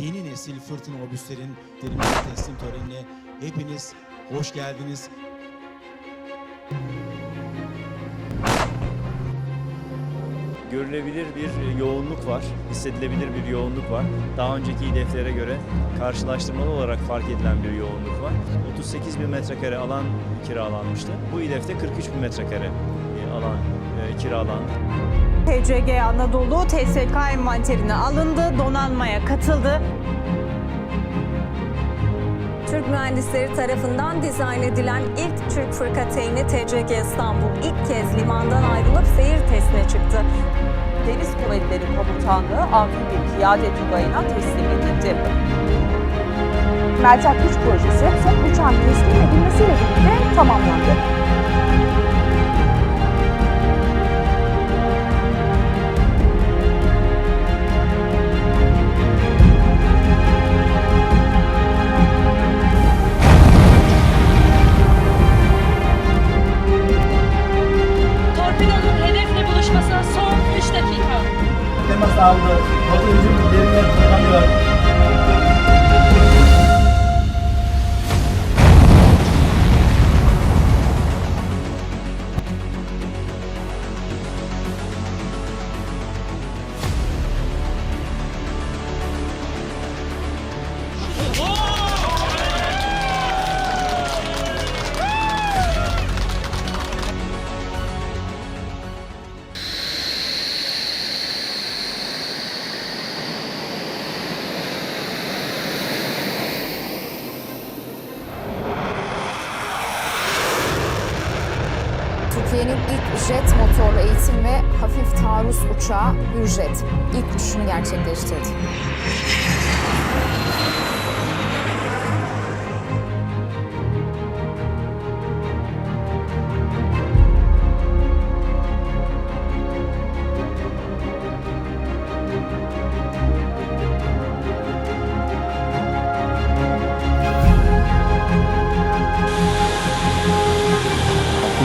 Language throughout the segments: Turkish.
yeni nesil fırtına obüslerin derimize teslim törenine hepiniz hoş geldiniz. görülebilir bir yoğunluk var, hissedilebilir bir yoğunluk var. Daha önceki hedeflere göre karşılaştırmalı olarak fark edilen bir yoğunluk var. 38 bin metrekare alan kiralanmıştı. Bu hedefte 43 bin metrekare e, alan e, kiralandı. TCG Anadolu TSK envanterine alındı, donanmaya katıldı. Türk mühendisleri tarafından dizayn edilen ilk Türk fırkateyni TCG İstanbul ilk kez limandan ayrılıp seyir testine çıktı. Deniz Kuvvetleri Komutanlığı amfibi piyade tugayına teslim edildi. Meltem 3 projesi son uçağın teslim edilmesiyle birlikte tamamlandı. Temas aldı. Motorcu yerine tutamıyor. Türkiye'nin ilk jet motorlu eğitim ve hafif taarruz uçağı Hürjet ilk uçuşunu gerçekleştirdi.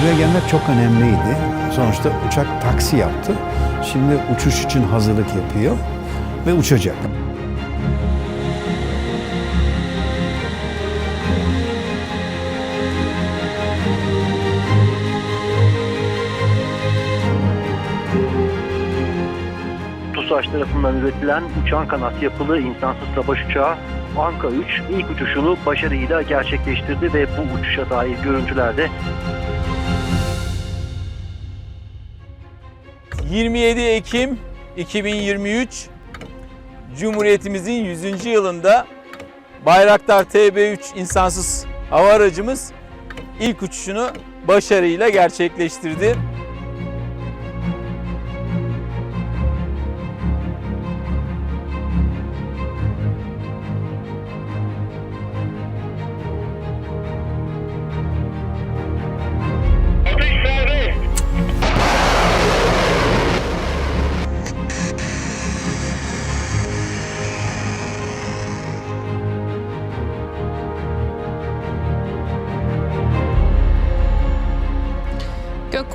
Buraya gelmek çok önemliydi. Sonuçta uçak taksi yaptı. Şimdi uçuş için hazırlık yapıyor ve uçacak. TUSAŞ tarafından üretilen uçan kanat yapılı insansız savaş uçağı Anka 3 ilk uçuşunu başarıyla gerçekleştirdi ve bu uçuşa dair görüntülerde 27 Ekim 2023 Cumhuriyetimizin 100. yılında Bayraktar TB3 insansız hava aracımız ilk uçuşunu başarıyla gerçekleştirdi.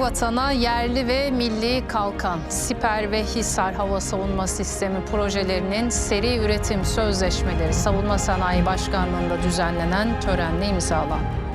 Gökvatan'a yerli ve milli kalkan, siper ve hisar hava savunma sistemi projelerinin seri üretim sözleşmeleri Savunma Sanayi Başkanlığı'nda düzenlenen törenle imzalandı.